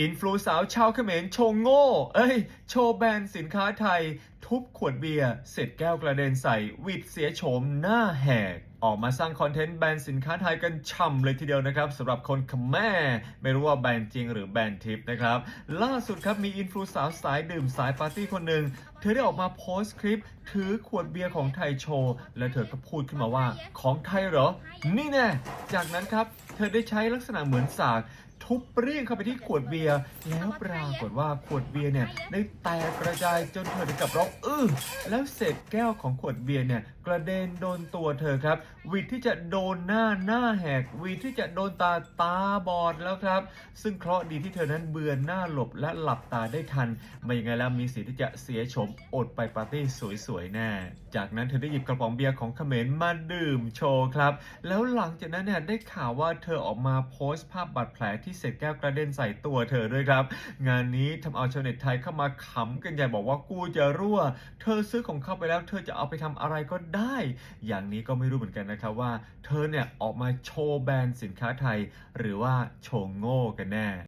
อินฟลูสาวชาวเขมรโชว์โง่ เอ้ย โชว์แบรนด์สินค้าไทย ทุบขวดเบียร์เสร็จแก้วกระเด็นใส่หวิดเสียโฉมหน้าแหก ออกมาสร้างคอนเทนต์แบรนด์สินค้าไทยกันช่ำเลยทีเดียวนะครับสำหรับคนขแม่ ไม่รู้ว่าแบรนด์จริงหรือแบรนด์ทิปนะครับ ล่าสุดครับมีอินฟลูสาวสายดื่มสายปาร์ตี้คนหนึ่งเธอได้ออกมาโพสต์คลิป ถือขวดเบียร์ของไทยโชว์ และเธอก็พูดขึ้นมาว่าของไทยเหรอ นี่แน่จากนั้นครับเธอได้ใช้ลักษณะเหมือนสากทุบเปรี้ยงเข้าไปที่ขวดเบียร์แล้วปรากฏว่าขวดเบียร์เนี่ยได้แตกกระจายจนเธอถึงกับร้องอื้อแล้วเศษแก้วของขวดเบียร์เนี่ยกระเด็นโดนตัวเธอครับวีดที่จะโดนหน้าหน้าแหกวีดที่จะโดนตาตาบอดแล้วครับ ซึ่งเคราะห์ดีที่เธอนั้นเบือนหน้าหลบและหลับตาได้ทัน ไม่อย่างนั้นแล้วมีสิทธิ์ที่จะเสียโฉมอดไปปาร์ตี้สวยๆแน่ จากนั้นเธอได้หยิบกระป๋องเบียร์ของเขมรมาดื่มโชว์ครับ แล้วหลังจากนั้นเนี่ยได้ข่าวว่าเธอออกมาโพสต์ภาพบาดแผลที่เศษแก้วกระเด็นใส่ตัวเธอด้วยครับ งานนี้ทำเอาชาวเน็ตไทยเข้ามาขำกันใหญ่บอกว่ากูจะรั่ว เธอซื้อของเข้าไปแล้ว เธอจะเอาไปทำอะไรก็ได้ อย่างนี้ก็ไม่รู้เหมือนกันนะครับว่า เธอเนี่ยออกมาโชว์แบรนด์สินค้าไทย หรือว่าโชว์โง่กันแน่